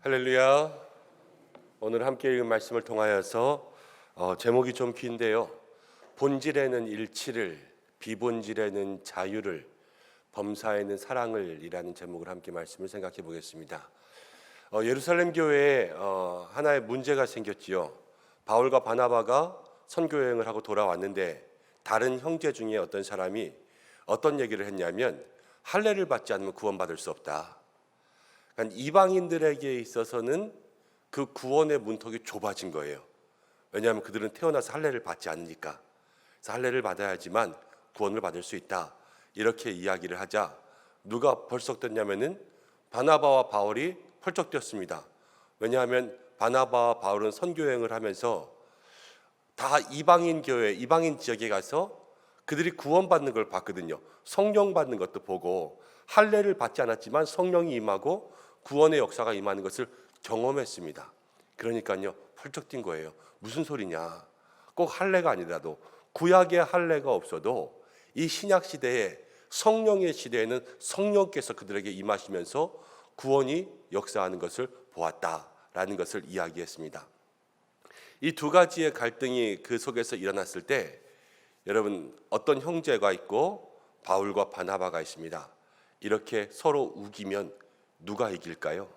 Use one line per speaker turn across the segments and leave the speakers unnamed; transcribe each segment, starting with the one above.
할렐루야. 오늘 함께 읽은 말씀을 통하여서 어, 제목이 좀 긴데요. 본질에는 일치를, 비본질에는 자유를, 범사에는 사랑을이라는 제목을 함께 말씀을 생각해 보겠습니다. 어, 예루살렘 교회에 어, 하나의 문제가 생겼지요. 바울과 바나바가 선교 여행을 하고 돌아왔는데 다른 형제 중에 어떤 사람이 어떤 얘기를 했냐면 할례를 받지 않으면 구원받을 수 없다. 이방인들에게 있어서는 그 구원의 문턱이 좁아진 거예요. 왜냐하면 그들은 태어나서 할례를 받지 않으니까. 할례를 받아야지만 구원을 받을 수 있다. 이렇게 이야기를 하자 누가 벌썩 됐냐면은 바나바와 바울이 펄쩍 뛰었습니다. 왜냐하면 바나바와 바울은 선교 여행을 하면서 다 이방인 교회, 이방인 지역에 가서 그들이 구원받는 걸 봤거든요. 성령 받는 것도 보고 할례를 받지 않았지만 성령이 임하고 구원의 역사가 임하는 것을 경험했습니다. 그러니까요, 펄쩍 뛴 거예요. 무슨 소리냐? 꼭 할례가 아니라도 구약의 할례가 없어도 이 신약 시대에 성령의 시대에는 성령께서 그들에게 임하시면서 구원이 역사하는 것을 보았다라는 것을 이야기했습니다. 이 두 가지의 갈등이 그 속에서 일어났을 때 여러분 어떤 형제가 있고 바울과 바나바가 있습니다. 이렇게 서로 우기면 누가 이길까요?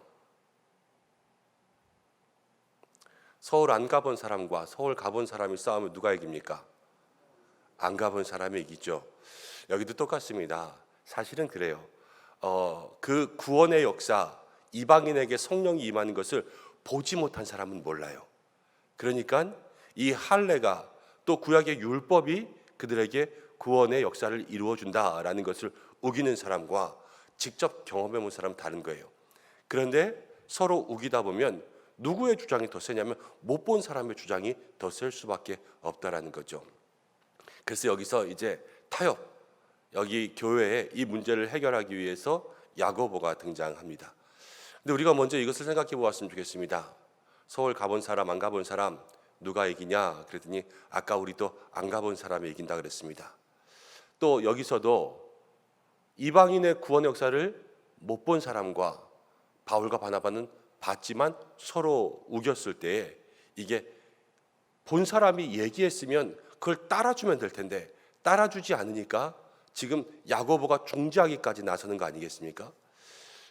서울 안 가본 사람과 서울 가본 사람이 싸우면 누가 이깁니까? 안 가본 사람이 이기죠. 여기도 똑같습니다. 사실은 그래요. 어, 그 구원의 역사, 이방인에게 성령이 임하는 것을 보지 못한 사람은 몰라요. 그러니까 이 할례가 또 구약의 율법이 그들에게 구원의 역사를 이루어 준다라는 것을 우기는 사람과 직접 경험해 본 사람은 다른 거예요. 그런데 서로 우기다 보면 누구의 주장이 더 세냐면 못 본 사람의 주장이 더 셀 수밖에 없다라는 거죠. 그래서 여기서 이제 타협 여기 교회에 이 문제를 해결하기 위해서 야고보가 등장합니다. 근데 우리가 먼저 이것을 생각해 보았으면 좋겠습니다. 서울 가본 사람 안 가본 사람 누가 이기냐 그랬더니 아까 우리도 안 가본 사람이 이긴다 그랬습니다. 또 여기서도 이방인의 구원 역사를 못 본 사람과 바울과 바나바는 봤지만 서로 우겼을 때 이게 본 사람이 얘기했으면 그걸 따라주면 될 텐데 따라주지 않으니까 지금 야고보가 중지하기까지 나서는 거 아니겠습니까?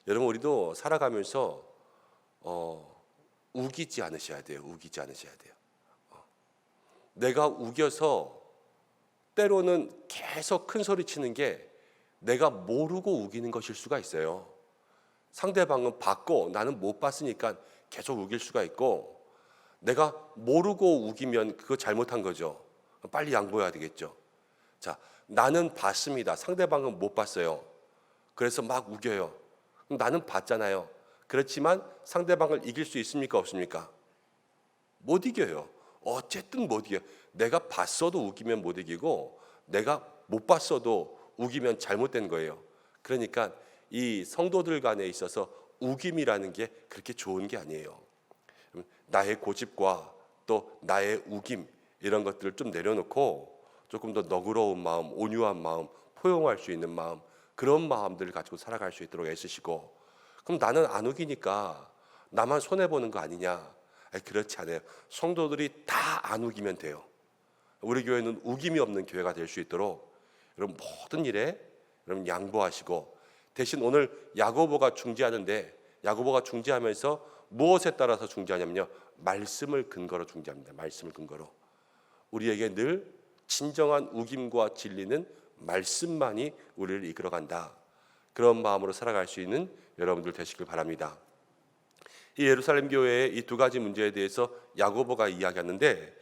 여러분 우리도 살아가면서 어, 우기지 않으셔야 돼요. 우기지 않으셔야 돼요. 어. 내가 우겨서 때로는 계속 큰 소리 치는 게 내가 모르고 우기는 것일 수가 있어요. 상대방은 봤고 나는 못 봤으니까 계속 우길 수가 있고 내가 모르고 우기면 그거 잘못한 거죠. 빨리 양보해야 되겠죠. 자, 나는 봤습니다. 상대방은 못 봤어요. 그래서 막 우겨요. 나는 봤잖아요. 그렇지만 상대방을 이길 수 있습니까? 없습니까? 못 이겨요. 어쨌든 못 이겨요. 내가 봤어도 우기면 못 이기고 내가 못 봤어도 우기면 잘못된 거예요. 그러니까 이 성도들 간에 있어서 우김이라는 게 그렇게 좋은 게 아니에요. 나의 고집과 또 나의 우김 이런 것들을 좀 내려놓고 조금 더 너그러운 마음, 온유한 마음, 포용할 수 있는 마음 그런 마음들을 가지고 살아갈 수 있도록 애쓰시고 그럼 나는 안 우기니까 나만 손해 보는 거 아니냐? 아니, 그렇지 않아요. 성도들이 다 안 우기면 돼요. 우리 교회는 우김이 없는 교회가 될 수 있도록 여러분 모든 일에 여러분 양보하시고 대신 오늘 야고보가 중지하는데 야고보가 중지하면서 무엇에 따라서 중지하냐면요 말씀을 근거로 중지합니다. 말씀을 근거로 우리에게 늘 진정한 우김과 진리는 말씀만이 우리를 이끌어 간다. 그런 마음으로 살아갈 수 있는 여러분들 되시길 바랍니다. 이 예루살렘 교회의 이 두 가지 문제에 대해서 야고보가 이야기하는데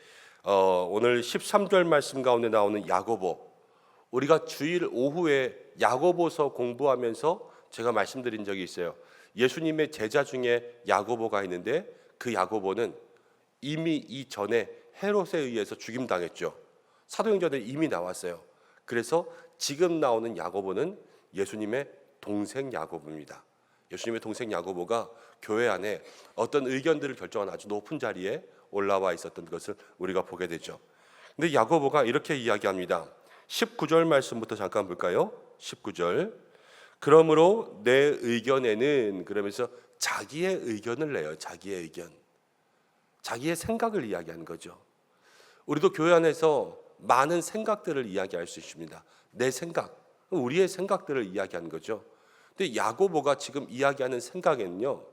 어, 오늘 13절 말씀 가운데 나오는 야고보 우리가 주일 오후에 야고보서 공부하면서 제가 말씀드린 적이 있어요. 예수님의 제자 중에 야고보가 있는데 그 야고보는 이미 이전에 헤롯에 의해서 죽임당했죠. 사도행전에 이미 나왔어요. 그래서 지금 나오는 야고보는 예수님의 동생 야고보입니다. 예수님의 동생 야고보가 교회 안에 어떤 의견들을 결정하는 아주 높은 자리에 올라와 있었던 것을 우리가 보게 되죠. 근데 야고보가 이렇게 이야기합니다. 19절 말씀부터 잠깐 볼까요? 19절. 그러므로 내 의견에는 그러면서 자기의 의견을 내요. 자기의 의견. 자기의 생각을 이야기하는 거죠. 우리도 교회 안에서 많은 생각들을 이야기할 수 있습니다. 내 생각, 우리의 생각들을 이야기하는 거죠. 근데 야고보가 지금 이야기하는 생각에는요.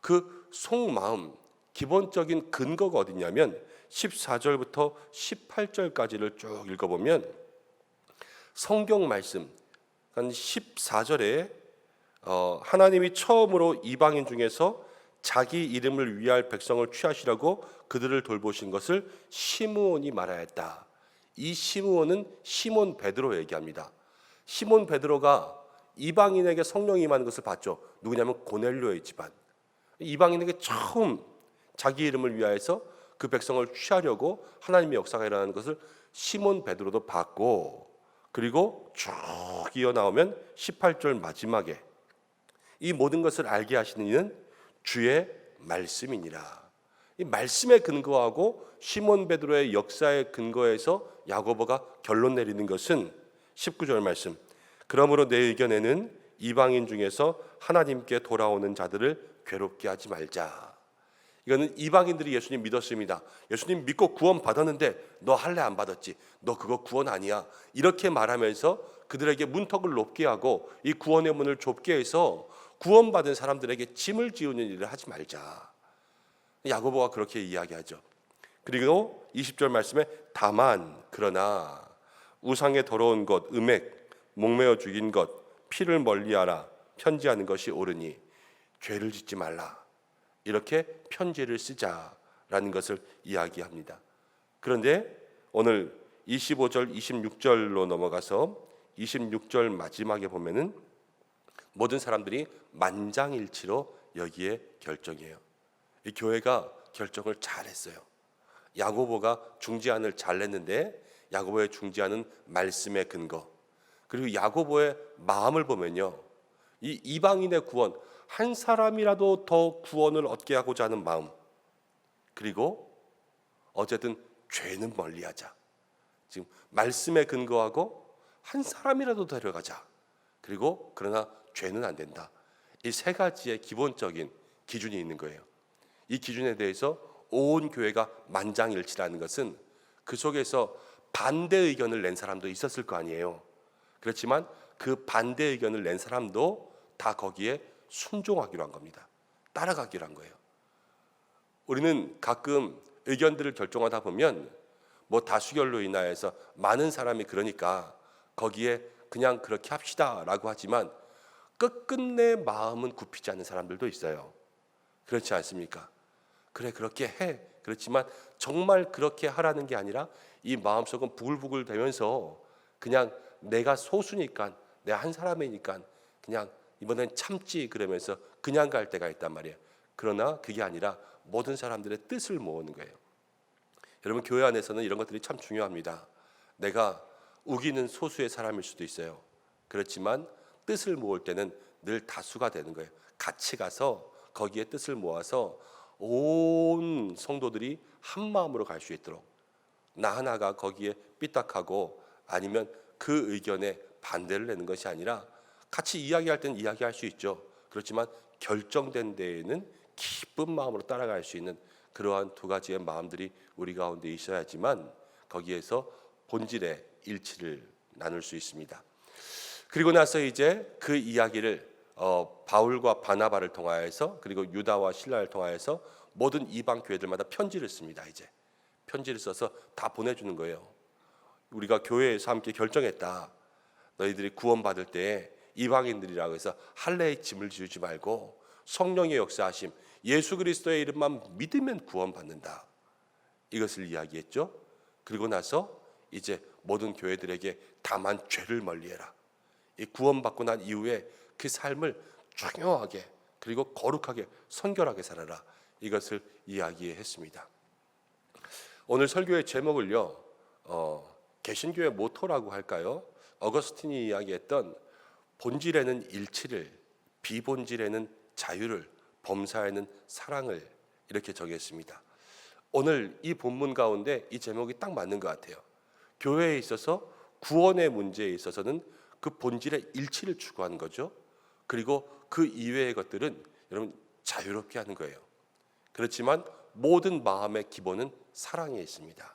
그 속마음, 기본적인 근거가 어디냐면 14절부터 18절까지를 쭉 읽어보면 성경 말씀 한 14절에 어, 하나님이 처음으로 이방인 중에서 자기 이름을 위할 백성을 취하시라고 그들을 돌보신 것을 시므온이 말하였다. 이 시므온은 시몬 베드로 얘기합니다. 시몬 베드로가 이방인에게 성령이 임하는 것을 봤죠. 누구냐면 고넬료의 집안. 이방인에게 처음 자기 이름을 위하여서 그 백성을 취하려고 하나님의 역사가 일어나는 것을 시몬 베드로도 봤고 그리고 쭉 이어 나오면 18절 마지막에 이 모든 것을 알게 하시는 이는 주의 말씀이니라. 이 말씀에 근거하고 시몬 베드로의 역사에 근거해서 야고보가 결론 내리는 것은 19절 말씀. 그러므로 내 의견에는 이방인 중에서 하나님께 돌아오는 자들을 괴롭게 하지 말자. 이거는 이방인들이 예수님 믿었습니다. 예수님 믿고 구원 받았는데 너 할례 안 받았지? 너 그거 구원 아니야. 이렇게 말하면서 그들에게 문턱을 높게 하고 이 구원의 문을 좁게 해서 구원받은 사람들에게 짐을 지우는 일을 하지 말자. 야고보가 그렇게 이야기하죠. 그리고 20절 말씀에 다만 그러나 우상에 더러운 것, 음액, 목매어 죽인 것, 피를 멀리하라 편지하는 것이 옳으니 죄를 짓지 말라. 이렇게 편지를 쓰자라는 것을 이야기합니다. 그런데 오늘 25절, 26절로 넘어가서 26절 마지막에 보면은 모든 사람들이 만장일치로 여기에 결정해요. 이 교회가 결정을 잘했어요. 야고보가 중지안을 잘 냈는데 야고보의 중지안은 말씀의 근거. 그리고 야고보의 마음을 보면요. 이 이방인의 구원, 한 사람이라도 더 구원을 얻게 하고자 하는 마음. 그리고 어쨌든 죄는 멀리하자. 지금 말씀에 근거하고 한 사람이라도 데려가자. 그리고 그러나 죄는 안 된다. 이 세 가지의 기본적인 기준이 있는 거예요. 이 기준에 대해서 온 교회가 만장일치라는 것은 그 속에서 반대 의견을 낸 사람도 있었을 거 아니에요. 그렇지만 그 반대 의견을 낸 사람도 다 거기에 순종하기로 한 겁니다. 따라가기로 한 거예요. 우리는 가끔 의견들을 결정하다 보면 뭐 다수결로 인하여서 많은 사람이 그러니까 거기에 그냥 그렇게 합시다라고 하지만 끝끝내 마음은 굽히지 않는 사람들도 있어요. 그렇지 않습니까? 그래 그렇게 해. 그렇지만 정말 그렇게 하라는 게 아니라 이 마음속은 부글부글 되면서 그냥 내가 소수니까 내가 한 사람이니까 그냥 이번엔 참지 그러면서 그냥 갈 때가 있단 말이에요. 그러나 그게 아니라 모든 사람들의 뜻을 모으는 거예요. 여러분 교회 안에서는 이런 것들이 참 중요합니다. 내가 우기는 소수의 사람일 수도 있어요. 그렇지만 뜻을 모을 때는 늘 다수가 되는 거예요. 같이 가서 거기에 뜻을 모아서 온 성도들이 한 마음으로 갈 수 있도록 나 하나가 거기에 삐딱하고 아니면 그 의견에 반대를 내는 것이 아니라 같이 이야기할 때는 이야기할 수 있죠. 그렇지만 결정된 데에는 기쁜 마음으로 따라갈 수 있는 그러한 두 가지의 마음들이 우리 가운데 있어야지만 거기에서 본질의 일치를 나눌 수 있습니다. 그리고 나서 이제 그 이야기를 어, 바울과 바나바를 통하여서 그리고 유다와 신라를 통하여서 모든 이방 교회들마다 편지를 씁니다. 이제 편지를 써서 다 보내주는 거예요. 우리가 교회에서 함께 결정했다. 너희들이 구원받을 때 이방인들이라고 해서 할례의 짐을 지우지 말고 성령의 역사하심 예수 그리스도의 이름만 믿으면 구원받는다. 이것을 이야기했죠. 그리고 나서 이제 모든 교회들에게 다만 죄를 멀리해라. 이 구원받고 난 이후에 그 삶을 중요하게 그리고 거룩하게 선결하게 살아라. 이것을 이야기했습니다. 오늘 설교의 제목을요. 어, 개신교의 모토라고 할까요? 어거스틴이 이야기했던 본질에는 일치를, 비본질에는 자유를, 범사에는 사랑을 이렇게 정했습니다. 오늘 이 본문 가운데 이 제목이 딱 맞는 것 같아요. 교회에 있어서 구원의 문제에 있어서는 그 본질의 일치를 추구하는 거죠. 그리고 그 이외의 것들은 여러분 자유롭게 하는 거예요. 그렇지만 모든 마음의 기본은 사랑에 있습니다.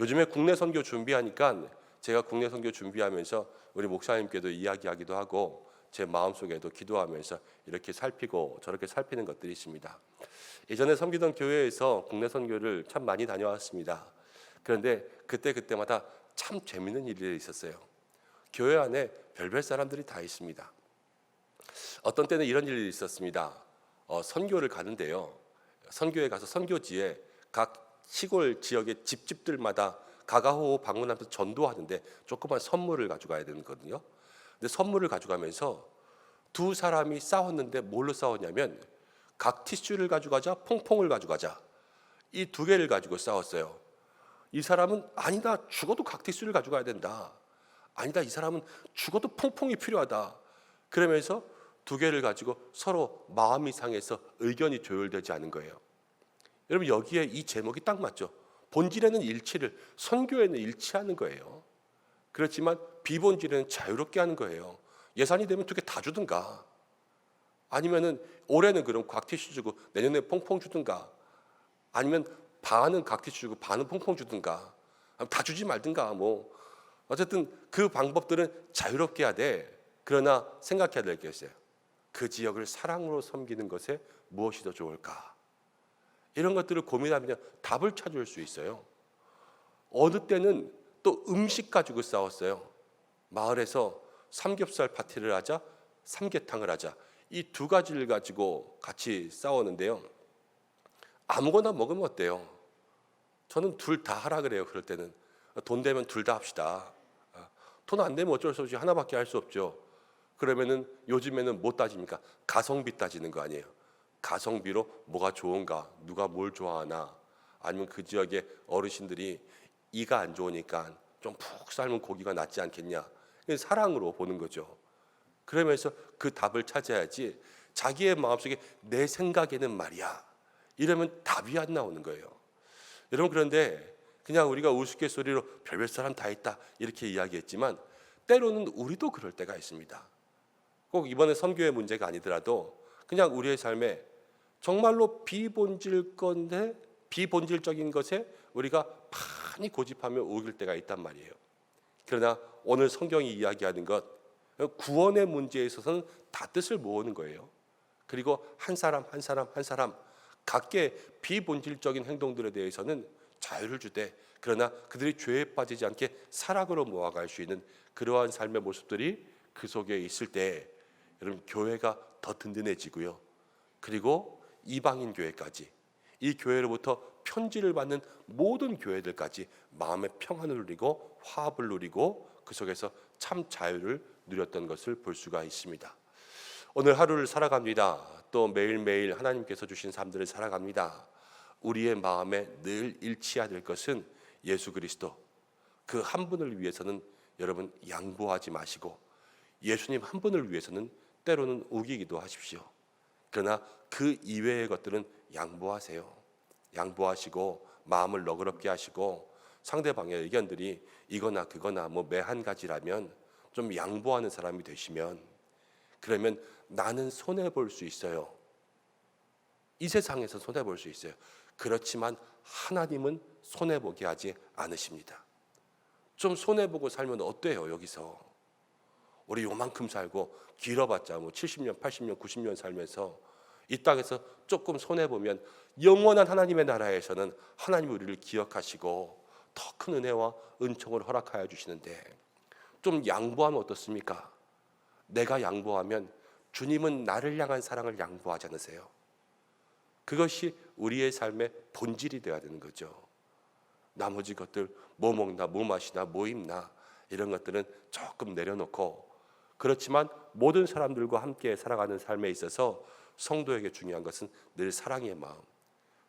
요즘에 국내 선교 준비하니까 제가 국내 선교 준비하면서 우리 목사님께도 이야기하기도 하고 제 마음속에도 기도하면서 이렇게 살피고 저렇게 살피는 것들이 있습니다. 예전에 섬기던 교회에서 국내 선교를 참 많이 다녀왔습니다. 그런데 그때 그때마다 참 재밌는 일이 있었어요. 교회 안에 별별 사람들이 다 있습니다. 어떤 때는 이런 일이 있었습니다. 어, 선교를 가는데요. 선교에 가서 선교지에 각 시골 지역의 집집들마다 가가호호 방문하면서 전도하는데 조그만 선물을 가져가야 되는 거거든요. 근데 선물을 가져가면서 두 사람이 싸웠는데 뭘로 싸웠냐면 각 티슈를 가져가자, 퐁퐁을 가져가자. 이 두 개를 가지고 싸웠어요. 이 사람은 아니다, 죽어도 각 티슈를 가져가야 된다. 아니다, 이 사람은 죽어도 퐁퐁이 필요하다. 그러면서 두 개를 가지고 서로 마음이 상해서 의견이 조율되지 않은 거예요. 여러분 여기에 이 제목이 딱 맞죠. 본질에는 일치를 선교에는 일치하는 거예요. 그렇지만 비본질에는 자유롭게 하는 거예요. 예산이 되면 두 개 다 주든가. 아니면은 올해는 그럼 곽티슈 주고 내년에 퐁퐁 주든가. 아니면 반은 곽티슈 주고 반은 퐁퐁 주든가. 다 주지 말든가 뭐. 어쨌든 그 방법들은 자유롭게 해야 돼. 그러나 생각해야 될 게 있어요. 그 지역을 사랑으로 섬기는 것에 무엇이 더 좋을까? 이런 것들을 고민하면 답을 찾을 수 있어요. 어느 때는 또 음식 가지고 싸웠어요. 마을에서 삼겹살 파티를 하자, 삼계탕을 하자. 이 두 가지를 가지고 같이 싸웠는데요. 아무거나 먹으면 어때요? 저는 둘 다 하라 그래요. 그럴 때는 돈 되면 둘 다 합시다. 돈 안 되면 어쩔 수 없이 하나밖에 할 수 없죠. 그러면은 요즘에는 못 따집니까? 가성비 따지는 거 아니에요. 가성비로 뭐가 좋은가, 누가 뭘 좋아하나, 아니면 그 지역의 어르신들이 이가 안 좋으니까 좀 푹 삶은 고기가 낫지 않겠냐. 사랑으로 보는 거죠. 그러면서 그 답을 찾아야지 자기의 마음속에 내 생각에는 말이야. 이러면 답이 안 나오는 거예요. 여러분 그런데 그냥 우리가 우스갯소리로 별별 사람 다 있다 이렇게 이야기했지만 때로는 우리도 그럴 때가 있습니다. 꼭 이번에 선교의 문제가 아니더라도 그냥 우리의 삶에 정말로 비본질 건데 비본질적인 것에 우리가 많이 고집하며 우길 때가 있단 말이에요. 그러나 오늘 성경이 이야기하는 것 구원의 문제에 있어서는 다 뜻을 모으는 거예요. 그리고 한 사람 한 사람 한 사람 각계 비본질적인 행동들에 대해서는 자유를 주되 그러나 그들이 죄에 빠지지 않게 사랑으로 모아갈 수 있는 그러한 삶의 모습들이 그 속에 있을 때 여러분 교회가 더 든든해지고요. 그리고 이방인 교회까지 이 교회로부터 편지를 받는 모든 교회들까지 마음의 평안을 누리고 화합을 누리고 그 속에서 참 자유를 누렸던 것을 볼 수가 있습니다. 오늘 하루를 살아갑니다. 또 매일매일 하나님께서 주신 삶들을 살아갑니다. 우리의 마음에 늘 일치해야 될 것은 예수 그리스도 그 한 분을 위해서는 여러분 양보하지 마시고 예수님 한 분을 위해서는 때로는 우기기도 하십시오. 그러나 그 이외의 것들은 양보하세요. 양보하시고 마음을 너그럽게 하시고 상대방의 의견들이 이거나 그거나 뭐 매 한 가지라면 좀 양보하는 사람이 되시면 그러면 나는 손해 볼 수 있어요. 이 세상에서 손해 볼 수 있어요. 그렇지만 하나님은 손해 보게 하지 않으십니다. 좀 손해 보고 살면 어때요, 여기서? 우리 요만큼 살고 길어봤자 뭐 70년, 80년, 90년 살면서 이 땅에서 조금 손해 보면 영원한 하나님의 나라에서는 하나님 우리를 기억하시고 더 큰 은혜와 은총을 허락하여 주시는데 좀 양보하면 어떻습니까? 내가 양보하면 주님은 나를 향한 사랑을 양보하지 않으세요. 그것이 우리의 삶의 본질이 되어야 되는 거죠. 나머지 것들 뭐 먹나 뭐 마시나 뭐 입나 이런 것들은 조금 내려놓고 그렇지만 모든 사람들과 함께 살아가는 삶에 있어서 성도에게 중요한 것은 늘 사랑의 마음.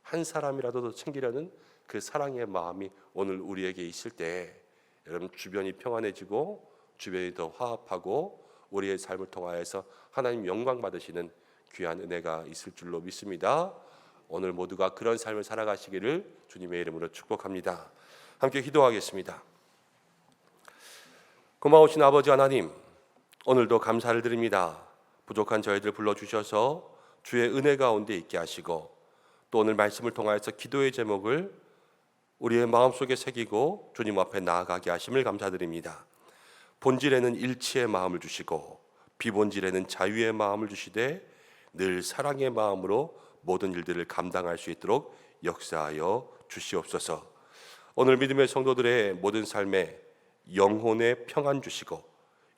한 사람이라도 더 챙기려는 그 사랑의 마음이 오늘 우리에게 있을 때 여러분 주변이 평안해지고 주변이 더 화합하고 우리의 삶을 통하여서 하나님 영광 받으시는 귀한 은혜가 있을 줄로 믿습니다. 오늘 모두가 그런 삶을 살아가시기를 주님의 이름으로 축복합니다. 함께 기도하겠습니다. 고마우신 아버지 하나님, 오늘도 감사를 드립니다. 부족한 저희들 불러 주셔서 주의 은혜 가운데 있게 하시고 또 오늘 말씀을 통하여서 기도의 제목을 우리의 마음속에 새기고 주님 앞에 나아가게 하심을 감사드립니다. 본질에는 일치의 마음을 주시고 비본질에는 자유의 마음을 주시되 늘 사랑의 마음으로 모든 일들을 감당할 수 있도록 역사하여 주시옵소서. 오늘 믿음의 성도들의 모든 삶에 영혼의 평안 주시고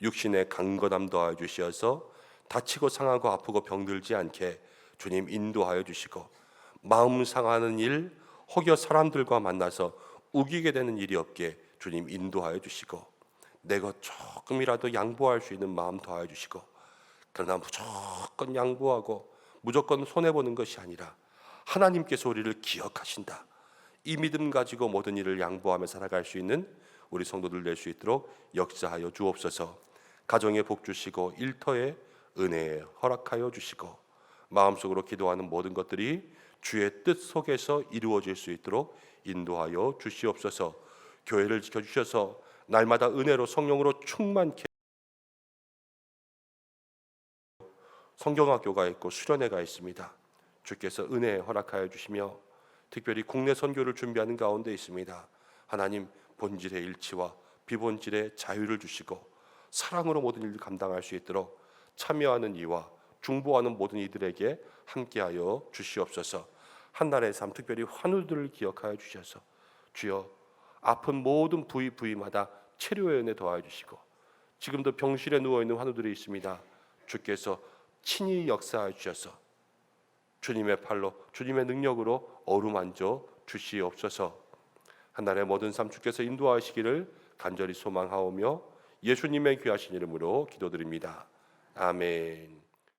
육신의 강건함 더하여 주시어서 다치고 상하고 아프고 병들지 않게 주님 인도하여 주시고 마음 상하는 일 혹여 사람들과 만나서 우기게 되는 일이 없게 주님 인도하여 주시고 내가 조금이라도 양보할 수 있는 마음 더하여 주시고 그러나 무조건 양보하고 무조건 손해 보는 것이 아니라 하나님께서 우리를 기억하신다. 이 믿음 가지고 모든 일을 양보하며 살아갈 수 있는 우리 성도들 될 수 있도록 역사하여 주옵소서. 가정에 복 주시고 일터에 은혜 허락하여 주시고 마음속으로 기도하는 모든 것들이 주의 뜻 속에서 이루어질 수 있도록 인도하여 주시옵소서. 교회를 지켜 주셔서 날마다 은혜로 성령으로 충만케 성경학교가 있고 수련회가 있습니다. 주께서 은혜 허락하여 주시며 특별히 국내 선교를 준비하는 가운데 있습니다. 하나님 본질의 일치와 비본질의 자유를 주시고 사랑으로 모든 일을 감당할 수 있도록 참여하는 이와 중보하는 모든 이들에게 함께하여 주시옵소서. 한날의 삶 특별히 환우들을 기억하여 주셔서 주여 아픈 모든 부위 부위마다 치료의 은혜 도와 주시고 지금도 병실에 누워 있는 환우들이 있습니다. 주께서 친히 역사해 주셔서 주님의 팔로 주님의 능력으로 어루만져 주시옵소서. 한날의 모든 삶 주께서 인도하시기를 간절히 소망하오며 예수님의 귀하신 이름으로 기도드립니다. 아멘.